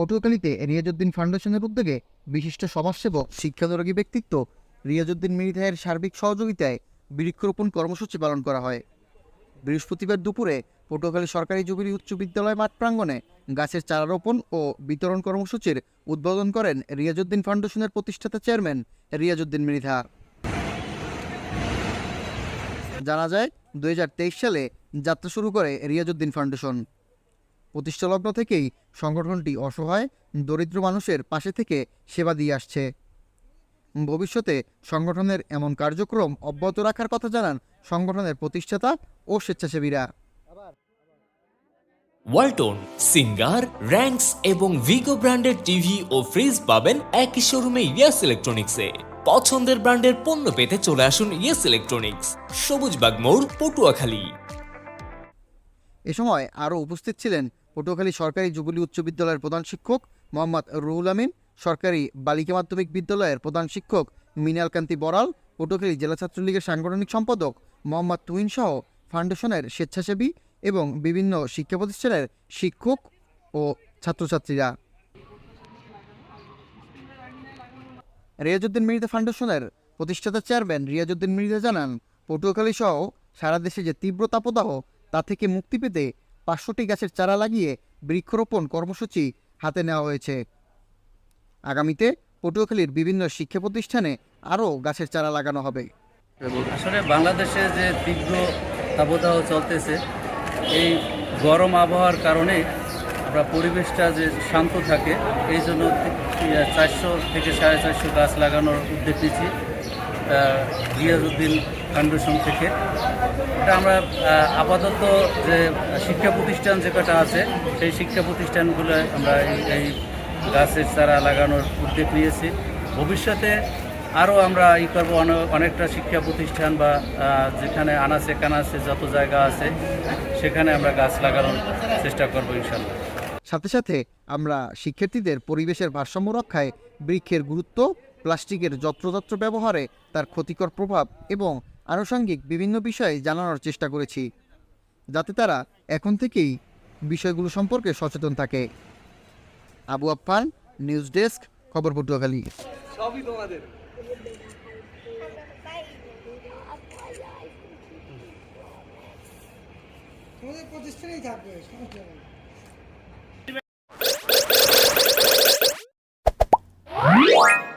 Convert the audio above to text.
পটুয়াখালীতে রিয়াজউদ্দিন ফাউন্ডেশনের উদ্যোগে বিশিষ্ট সমাজসেবক, শিক্ষানুরাগী ব্যক্তিত্ব রিয়াজউদ্দিন মৃধায়ের সার্বিক সহযোগিতায় বৃক্ষরোপণ কর্মসূচি পালন করা হয়। বৃহস্পতিবার দুপুরে পটুয়াখালী সরকারি জুবিলি উচ্চ বিদ্যালয় মাঠ প্রাঙ্গণে গাছের চারা রোপণ ও বিতরণ কর্মসূচির উদ্বোধন করেন রিয়াজউদ্দিন ফাউন্ডেশনের প্রতিষ্ঠাতা চেয়ারম্যান রিয়াজউদ্দিন মৃধা জানা যায় দু হাজার তেইশ সালে যাত্রা শুরু করে রিয়াজউদ্দিন ফাউন্ডেশন। প্রতিষ্ঠালগ্ন থেকেই সংগঠনটি অসহায় দরিদ্র মানুষের পাশে থেকে সেবা দিয়ে আসছে। ভবিষ্যতে সংগঠনের এমন কার্যক্রম অব্যাহত রাখার কথা জানান সংগঠনের প্রতিষ্ঠাতা ও স্বেচ্ছাসেবীরা। ওয়ালটন সিঙ্গার র্যাঙ্কস এবং ভিগো ব্র্যান্ডের টিভি ও ফ্রিজ পাবেন একই শোরুমে ইয়াস ইলেকট্রনিক্সে। পছন্দের ব্র্যান্ডের পণ্য পেতে চলে আসুন ইয়েস ইলেকট্রনিক্স সবুজবাগ মোড় পটুয়াখালী। এ সময় আরও উপস্থিত ছিলেন পটুয়াখালী সরকারি জুবিলি উচ্চ বিদ্যালয়ের প্রধান শিক্ষক মোহাম্মদ রুহুল আমিন, সরকারি বালিকা মাধ্যমিক বিদ্যালয়ের প্রধান শিক্ষক মিনাল কান্তি বড়াল পটুয়াখালী জেলা ছাত্রলীগের সাংগঠনিক সম্পাদক মোহাম্মদ তুহিন সহ ফাউন্ডেশনের স্বেচ্ছাসেবী এবং বিভিন্ন শিক্ষা প্রতিষ্ঠানের শিক্ষক ও ছাত্রছাত্রীরা। রিয়াজউদ্দিন মির্জা ফাউন্ডেশনের প্রতিষ্ঠাতা চেয়ারম্যান রিয়াজউদ্দিন মির্জা জানান, পটুয়াখালী সহ সারা দেশে যে তীব্র তাপদাহ, তা থেকে মুক্তি পেতে পাঁচশোটি গাছের চারা লাগিয়ে বৃক্ষরোপণ কর্মসূচি হাতে নেওয়া হয়েছে। আগামীতে পটুয়াখালীর বিভিন্ন শিক্ষা প্রতিষ্ঠানে আরও গাছের চারা লাগানো হবে। আসলে বাংলাদেশে যে তীব্র তাপদাহ চলতেছে, এই গরম আবহাওয়ার কারণে আমরা পরিবেশটা যে শান্ত থাকে, এই জন্য চারশো থেকে সাড়ে চারশো গাছ লাগানোর উদ্যোগ নিচ্ছি। রিয়াজউদ্দিন ফাউন্ডেশন থেকে। এটা আমরা আপাতত যে শিক্ষা প্রতিষ্ঠান যে কটা আছে, সেই শিক্ষা প্রতিষ্ঠানগুলো আমরা এই- গাছের চারা লাগানোর উদ্যোগ নিয়েছি। ভবিষ্যতে আরও আমরা ই করব অনে- অনেকটা শিক্ষা প্রতিষ্ঠান বা যেখানে আনাচে কানাচে যত জায়গা আছে, সেখানে আমরা গাছ লাগানোর চেষ্টা করব ইনশাল্লাহ। সাথে সাথে আমরা শিক্ষার্থীদের পরিবেশের ভারসাম্য রক্ষায় বৃক্ষের গুরুত্ব প্লাস্টিকের যত্রতত্র ব্যবহারে তার ক্ষতিকর প্রভাব এবং আনুষঙ্গিক বিভিন্ন বিষয়ে জানানোর চেষ্টা করেছি, যাতে তারা এখন থেকেই বিষয়গুলো সম্পর্কে সচেতন থাকে। আবু আফান নিউজ ডেস্ক, খবর পটুয়াখালী। সবই তোমাদের। প্রতিষ্ঠানেই থাকবে What?